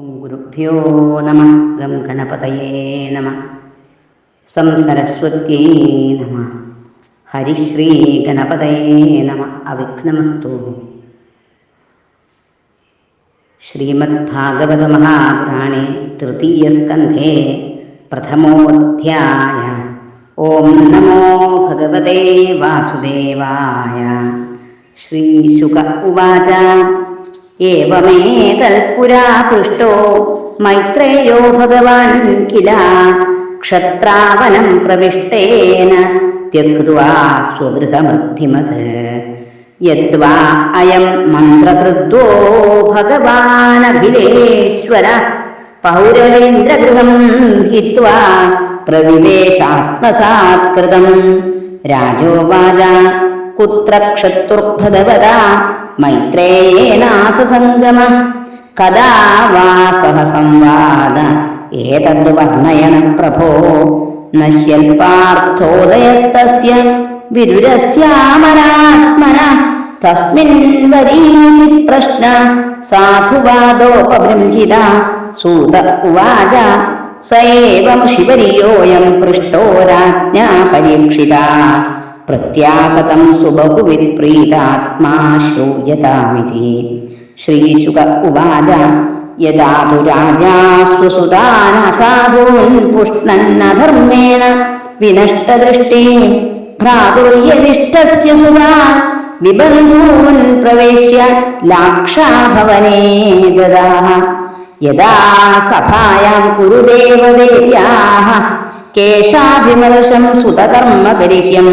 गुरुभ्यो नमः। गं गणपतये नमः। सं सरस्वत्यै नमः। हरिश्रीगणपतये नमः। अविघ्नमस्तु। श्रीमद्भागवतमहापुराणे तृतीयस्कन्धे प्रथमोऽध्याय। ॐ नमो भगवते वासुदेवाय। श्रीशुक उवाच। ഏവമേതൽപുരാ പൃഷ്ടോ മൈത്രേയോ ഭഗവാൻ കില ക്ഷത്രാവനം പ്രവിഷ്ടേന त्यक्त्वा स्वगृहमध्यमत् यद्वा अयं मन्त्रकृतो भगवानखिलेश्वर पौरवेन्द्रगृहं हित्वा प्रविवेशात्मसात्कृतम् राजोवाच कुत्र क्षत्रुर्भगवता മൈത്രേയേണാസസംഗമ കഥാ വാ സഹ സംവാദ. ഏതദ്ദു വർണയന പ്രഭോ? നശ്യൽപാർത്ഥോദയത്തസ്യ വിരുരസ്യാമനാത്മന. തസ്മിൻ വരീസി പ്രശ്ന. സാധുവാദോപബൃംഹിത. സൂത ഉവാച. സ ഏവം ശിവരിയോയം പൃഷ്ടോ രാജ്ഞാ പരീക്ഷിത. പ്രത്യാഗതം സുബഹുവിൽപ്രീതാത്മാ ശ്രൂയതാമിതി. ശ്രീശുക ഉവാച യഥാ തു രാജാസ്തു സുതാനസാധൂൻ പുഷ്ണന്നധർമ്മേണ വിനഷ്ടദൃഷ്ടേ ഭ്രാതുര്യനിഷ്ടസ്യ സുതാ വിബന്ധൂൻ പ്രവേശ്യ ലാക്ഷാഭവനേ ഗതാ യഥാ സഭായാം കുരുദേവദേവ്യാഹ കേശാഭിമർശം സുതകർമ്മ ഗരിഹ്യം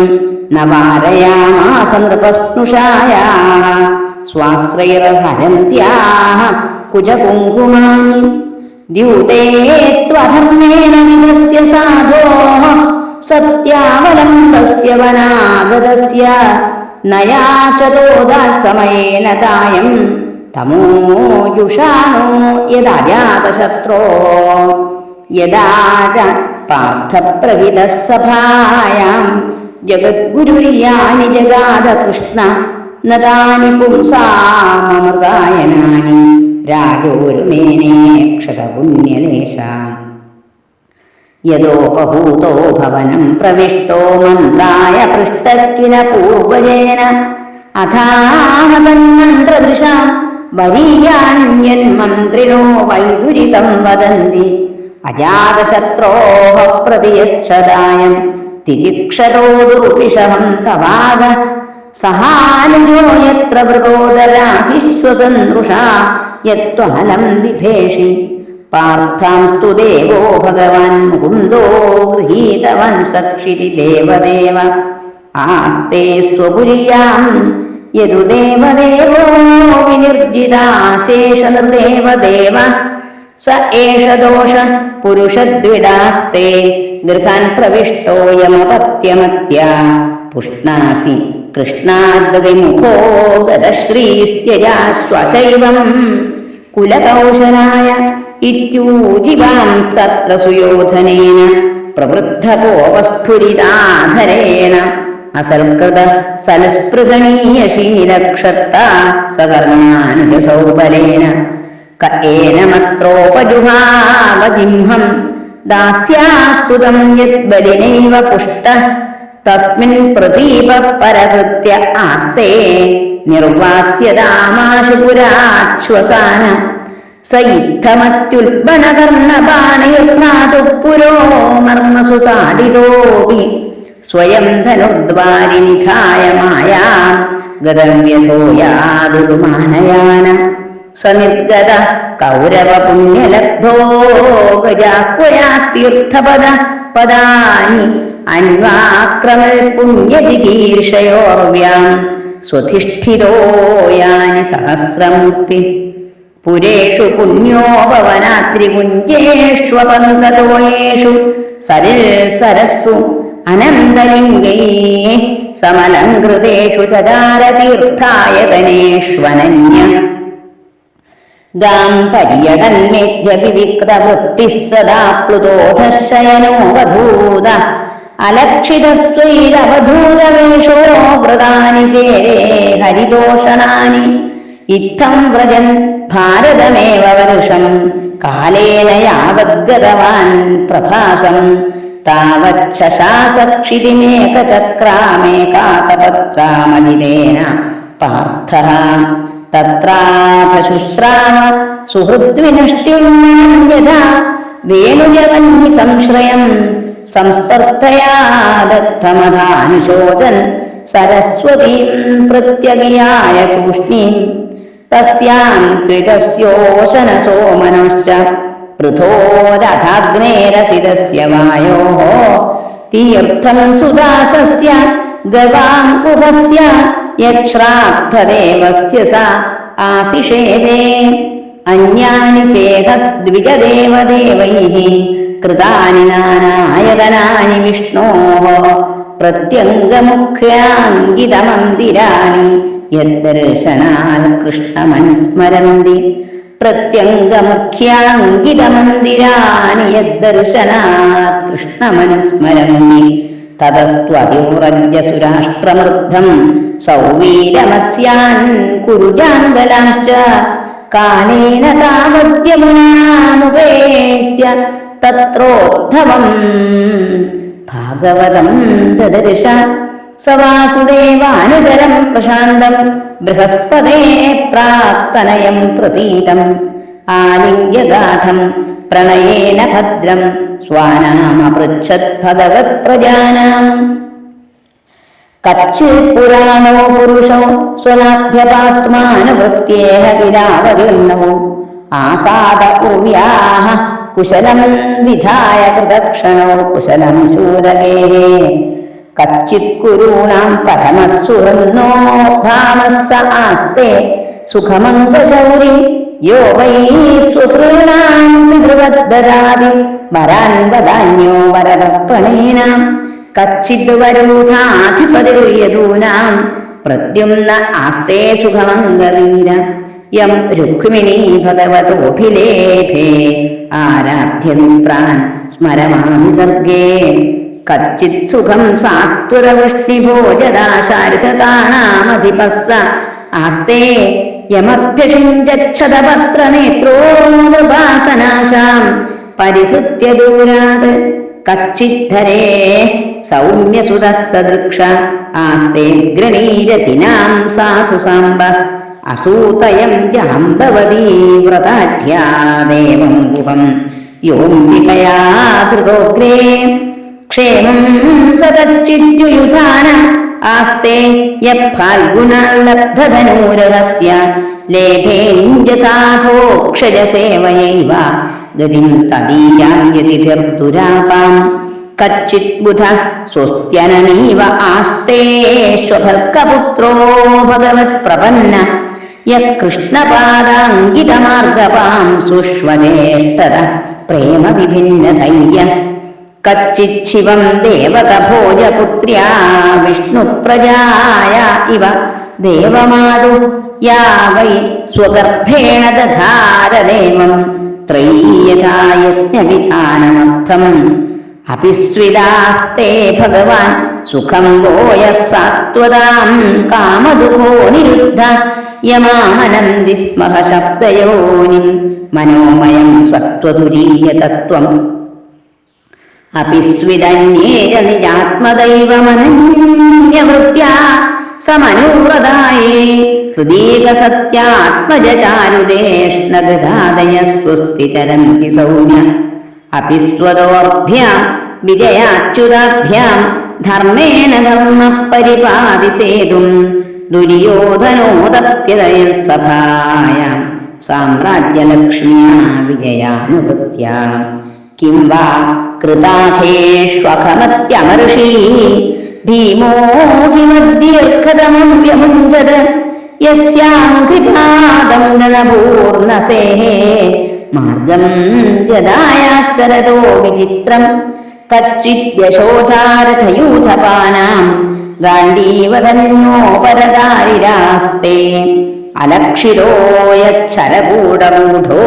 न वारयामास नृपस्नुषायाः स्वाश्रयहरन्त्याः कुजकुङ्कुमानि। द्यूते त्वधर्मेण विधस्य साधोः सत्यावलम्बस्य वनागतस्य नया चतोदासमयेन तायम् तमोजुषाणो यदजातशत्रो यदा च पार्थप्रहितः सभायाम् ജഗദ്ഗുരുയാണി ജഗാത കൃഷ്ണ നതാനി പുംസാമൃതായനാനി രാജോരുമേനേ അക്ഷരപുണ്യലേശ യഥോപഹൂതോ ഭവനം പ്രവിഷ്ടോ മന്ദായ പൃഷ്ടക്കില പൂർവജേന അഥാഹവന്നന്ത്രദൃശാം വരീയാണ്യന്മന്ത്രിണോ വൈദുരികം വദന്തി. അജാതശത്രോഹ പ്രതിയക്ഷദായം തിരിക്ഷതോ ദുർവിഷഹം തവാദ സഹാനുജോ യത്ര വൃതോദരാഹിശ്വസന്ദൃഷാ യത്വമലം വിഭേഷി പാർത്ഥാംസ്തു ദേവോ ഭഗവാൻ മുകുന്ദോ ഗൃഹീതവൻ സക്ഷിതി ദേവദേവ. ആസ്തേ സ്വപുരിയാം യരുദേവദേവോ വിനിർജിതാശേഷ നിർദേവദേവ സ ഏഷ ദോഷ പുരുഷദ്വിടാസ്തേ ഗൃഹാൻ പ്രവിഷ്ടോയമപത്യമത്യ പുഷ്ണാസി കൃഷ്ണാദ്വിമുഖോ ഗതശ്രീസ്ത്യജാശ്വശൈവം കുലകൗശലായ ഇത്യൂജിവാംസ്തത്ര സുയോധനേന പ്രവൃദ്ധകോപസ്ഫുരിതാധരേണ അസൽകൃത സലസ്പൃഗണീയശീലക്ഷത്ത സകർണാനുജസൗബലേന ക ഏനമത്രോപജുഹാവജിംഹം ദാസ്യാസുതം യദ്ബലിനൈവ പുഷ്ട. തസ്മിൻ പ്രദീപ പരകൃത്യ ആസ്തേ നിർവാസ്യതാമാശു പുരാശ്വസാന സയിദ്ധമത്യുൽബണകർണപാണയുർനാതു പുരോ സ്വയം ധനുർദ്വാരി നിധായ മായാ ഗതം യഥോയാതുമാനയാന സനിർഗത കൗരവ പുണ്യലബ്ധോ ഗജാക്വയാത്തീർത്ഥപദ പദാനി അന്വാക്രമൽ പുണ്യജിഗീർഷയോർവ്യാം സ്വധിഷ്ഠിതോ സഹസ്രമൂർത്തി. പുരേഷു പുണ്യോപവനാത്രികുഞ്ജേഷ്വപങ്കതോയേഷു സരിൽ സരസ്സു അനന്തലിംഗൈ സമലംകൃതേഷു ചകാരതീർത്ഥായതനേഷ്വനന്യ ഗാം പര്യടന്മേധ്യവിവിക്തവൃത്തിः സദാ പ്ലുതോധശയനോവധൂത അലക്ഷിതസ്ത്വൈരവധൂതവേഷോ വ്രതാനി ചേരേ ഹരിതോഷണാനി ഇത്തം വ്രജൻ ഭാരതമേവ വരുഷം. കാലേന യാവദ്ഗതവാൻ പ്രഭാസം. താവക്ഷസാസക്ഷിതിമേകചക്രാമേകാതപത്രാമലിതേന പാർത്ഥ. തത്രാഥ ശുശ്രാമ സുഹൃദ്വിനഷ്ട്യുന്യഥാ വേണുജവന്നി സംശ്രയം സംസ്പർദ്ധയാ ദത്തമധാനുശോചൻ സരസ്വതീം പ്രത്യഗിയായ തൂഷ്ണീം തസ്യാം കൃതസ്യോശനസോമനശ്ച പൃഥോരഥാഗ്നേരസിതസ്യ വായോ. തീർത്ഥം സുദാസസ്യ ഗവാം കുഹസ്യ ആസിഷേവേ അന്യാനി ചേഹ ദ്വിജദേവദേവൈः കൃതാനി നാനായതനാനി വിഷ്ണോः പ്രത്യംഗമുഖ്യാങ്കിതമന്ദിരാണി. യദ്ദർശനാൽ കൃഷ്ണമനുസ്മരന്തി. പ്രത്യംഗമുഖ്യാങ്കിതമന്ദിരാണി. യദ്ദർശനാൽ കൃഷ്ണമനുസ്മരന്തി. തതസ്ത്വതിവ്രജസുരാഷ്ട്രമൃദ്ധം സൗവീരമസ്യാൻ കുരുജാങ്കലാശ്ച കാലേന താവദ്യമുനാമുപേത്യ തത്രോദ്ധവം ഭാഗവതം ദദർശ. സവാസുദേവാനുതരം പ്രശാന്തം. ബൃഹസ്പതേ പ്രാക്തനയം പ്രതീതം. ആലിംഗ്യഗാഠം പ്രണയേന ഭദ്രം. സ്വാനാമപൃച്ഛത് ഭഗവത് പ്രജാനാം കച്ചിത് പുരാണോ പുരുഷോ സ്വനാഭ്യപാത്മാനുവൃത്യേഹ വിരാവകീർണവും ആസാദ ഉവ്യാഹ കുശലം വിധായ കൃതക്ഷണോ കുശലം ശൂരകേ കച്ചിക്കുരൂണാം പരമസുഹൃന്നോ ഭാമസ്സ ആസ്തെ സുഖമന്തശൗരി യോ വൈ വരാൻ വദാന്യോ വരദപ്പണേന കച്ചിത് വരൂഥാധിപതിർയദൂനാം പ്രദ്യുമ്ന ആസ്തേ സുഖമംഗവീര യം രുക്മിണീ ഭഗവതോഭിലേഭേ. ആരാധ്യ പ്രാൻ സ്മരമാതി സർഗേ. കച്ചിത് സുഖം സാത്വരവൃഷ്ണിഭോജദാശാർഹകാണാമധിപസ്സ ആസ്തേ യമഭ്യഷിഞ്ചക്ഷതപത്രനേത്രോ നൃപാസനാശാം പരിഹൃത്യ ദൂരാത് കച്ചിദ്ധരേ സൗമ്യസുതഃ സദൃക്ഷ ആസ്തേ ഗ്രണീരതിനാം സാധു സാംബ. അസൂതയം ജാംബവതീ വ്രതാഢ്യാദേവം ഗുഹം. യോംബികയാ ധൃതോഗ്രേ. ക്ഷേമം സതച്ചിദ്യുയുധാന ആസ്തേ യഫാൽഗുണലബ്ധധനൂരഹസ്യ ലേഭേഞ്ജസാധോക്ഷജസേവയൈവ ഗതിം തദീയാം യതിഭിർദുരാപാം കച്ചിത് ബുധ സ്വസ്ത്യനമീവ ആസ്തേഷ്വഭർക്കപുത്രോ ഭഗവത് പ്രപന്ന. യകൃഷ്ണപാദാങ്കിതമാർഗപാം സുഷ്വദേഷ്ടത പ്രേമ വിഭിന്ന ധൈര്യ കച്ചിത് ശിവം ദേവകഭോജപുത്ര്യാ വിഷ്ണുപ്രജായ ഇവ. ദേവമാതു യാ വൈ സ്വഗർഭേണ ദധാരദേവം. ത്രൈയഥായജ്ഞവിധാനമർത്ഥം അഭിസ്വിതാസ്തേ ഭഗവാൻ. സുഖം പോയ സാത്വതാം കാമദുഃഖോ നിരുദ്ധ യമാമനന്തി സ്മഹ ശബ്ദയോനിം മനോമയം സത്വതുരീയതത്വം. അപിസ്വിതന്യേര നിജാത്മദൈവമനന്യവൃത്യാ സമനുവ്രതായേ. ഹൃദീക സത്യാത്മജചാരുദേഷ്ണഗതാദയ സ്വസ്തി ചരന്തി സൗമ്യ. അപി സ്വതോഭ്യാം വിജയാച്യുതാഭ്യാം ധർമ്മേണ ധർമ്മ പരിപാതിസേതും ദുര്യോധനോദപ്യതയ സഭായാം സാമ്രാജ്യലക്ഷ്മ്യാ വിജയാനുവൃത്യ. കിം വാ കൃതാഭേഷ്വഖമത്യമർഷീ ഭീമോ ഹിമദ്ദീർഘതമം വ്യമുഞ്ചത് യസ്യാംഘ്രിപാദം ഗണപൂർണസേഹേ മാർഗം ഗദായാശ്ചരതോ വിചിത്രം കച്ചിദ്യശോധാരഥയൂഥപാനാം ഗാണ്ഡീവതന്യോപരതാരിരാസ്തേ അലക്ഷിതോ യക്ഷരകൂടമൂഢോ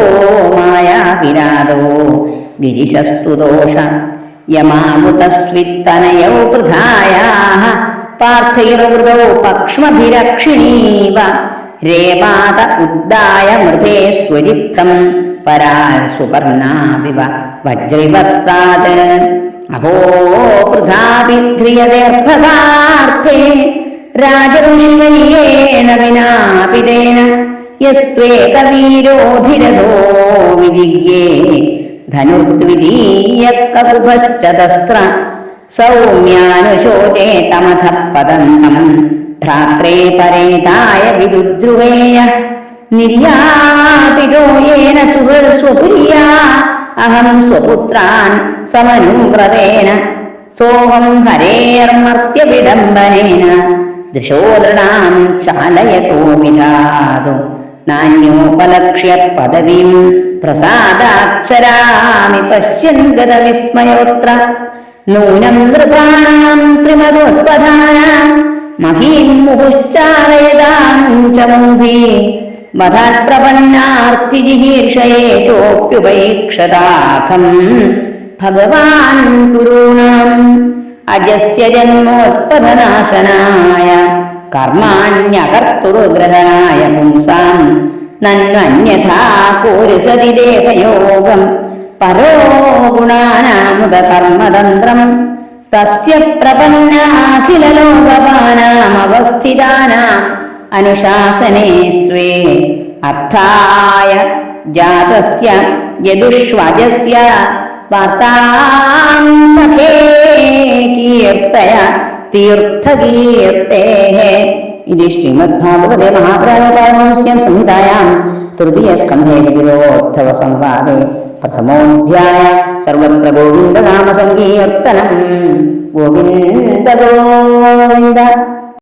മായാവിരാതോ ഗിരിശസ്തു ദോഷ യമാമുതസ്വിത്തനയൗ വൃഥായാ പാർത്ഥൈർവൃതോ പക്ഷ്മഭിരക്ഷിണീവ. രേവാത ഉദ്ദായ മൃതേ സ്വരിപ്തം പരാ സുപർണാവിവ. വജ്രിപത്രാത് അഹോ വൃഥാപി ധ്രിയതേർത്ഥകാർത്ഥേ രാജഋഷിയേണ വിനാപിതേന യസ്ത്വേകവീരോധിരഥോ വിജിജ്ഞേ. ധനുർദ്വിതീയക്കകുഭശ്ചതസ്ര സൗമ്യാനുശോചേതമഥ പതന്തം ഭ്രാത്രേ പരേതായ വിദുദ്രുവേയ നിർയാപിതോ യേന സുഹൃസ്വപുര്യാ അഹം സ്വപുത്രാൻ സമനുവ്രതേന സോഹം ഹരേർമർത്യവിഡംബനേന ദൃശോദൃണാം ചാലയതോ വിധാതു നാന്യോപലക്ഷ്യ പദവീം പ്രസാദാക്ഷരാമി പശ്യൻ ഗതവിസ്മയോത്ര നൂനം നൃപാണാം ത്രിമതോത്പഥാന മഹീം മുഹുശ്ചാലയതാം ച മൂഭി വധാത്പ്രപന്നാർത്തിജിഹീർഷയേ ചോപ്യുപൈക്ഷതാഖം ഭഗവാൻ കുരൂണാം അജസ്യ ജന്മോത്പഥനാശനായ കർമാണ്യകർത്തുരുഗ്രഹനായ പുംസാം നന്വന്യഥാ കോരുസതി ദേഹയോഗം പരോ കർമ്മതന്ത്രം തസ്യ പ്രപന്നാഖിലലോകപാനാമവസ്ഥിതാനാം അനുശാസനേ സ്വേ അർത്ഥായ ജാതസ്യ യദുഷ്വജസ്യ വാർത്താം സഖേ കീർത്തയ तीर्थगीयते इति श्रीमद्भागवते महाप्राणपारमहंस्यं संहितायां तृतीयस्कन्धे गिरोत्थवसंवादे प्रथमोऽध्याय सर्वत्र गोविन्दनामसङ्कीर्तनम्। गोविन्द गोविन्द।